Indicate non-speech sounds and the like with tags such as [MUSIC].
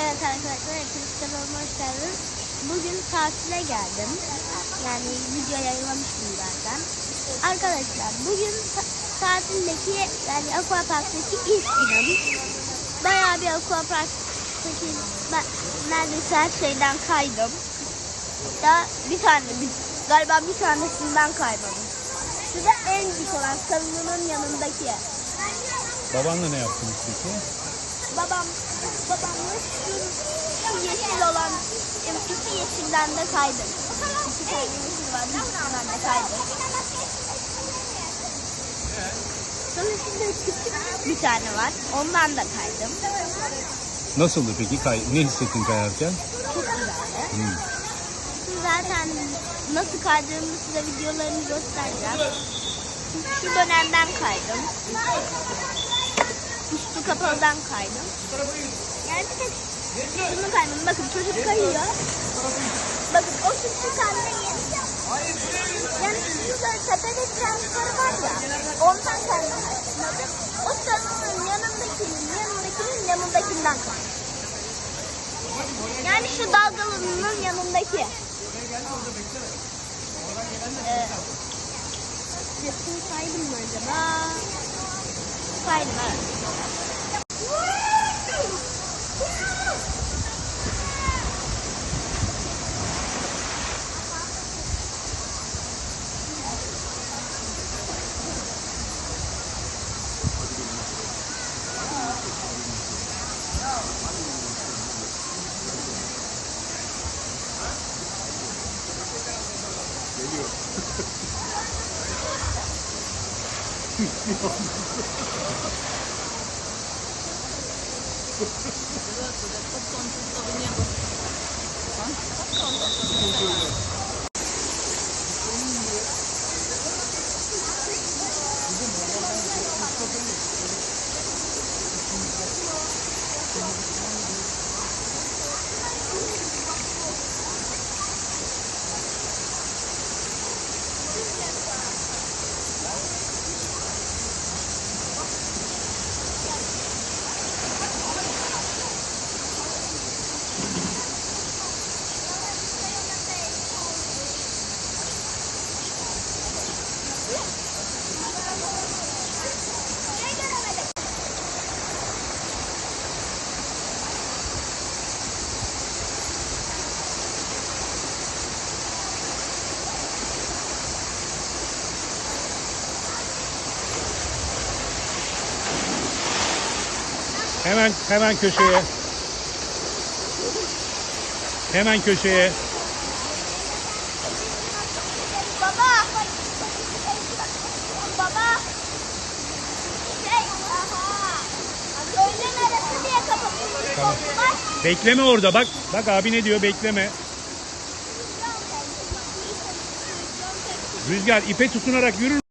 Evet arkadaşlar hepiniz kanalıma hoş. Bugün tatile geldim. Yani video yayınlamıştım zaten. Arkadaşlar bugün ta- tatildeki yani aquaparktaki ilk günüm. Bayağı bir aquaparktaki ben neredeyse her şeyden kaydım. Da bir tane bir, galiba bir tanesinden kaymadım. Şu da en büyük olan salonun yanındaki. Babanla ne yaptınız peki? Babam babamla şu, yeşil olan iki yeşilden de kaydım. İki tane yeşil var. İkisinden de. Sonra küçük bir tane var. Ondan da kaydım. Nasıldı peki? Kay ne hissettin kayarken? Çok güzeldi. Hmm. Zaten nasıl kaydığımı size videolarını göstereceğim. Şu dönemden kaydım. Üstü kapalıdan kaydım. Yani bir tek şunu kaydım. Bakın çocuk kayıyor. Bakın o küçük anneyi. Yani şurada tepede transfer var ya. Ondan kaydım. O salonun yanındakinin yanındakinin yanındakinden kaydım. Yani şu dalgalının yanındaki. Ee, hepsini saydım mı acaba? 快你们。Thank you. Saydım [LAUGHS] evet. Hemen hemen köşeye. Hemen köşeye. Baba. Baba. Şey. Öğlen arası diye kapatılmış. Tamam. Bekleme orada bak. Bak abi ne diyor bekleme. Rüzgar ipe tutunarak yürür.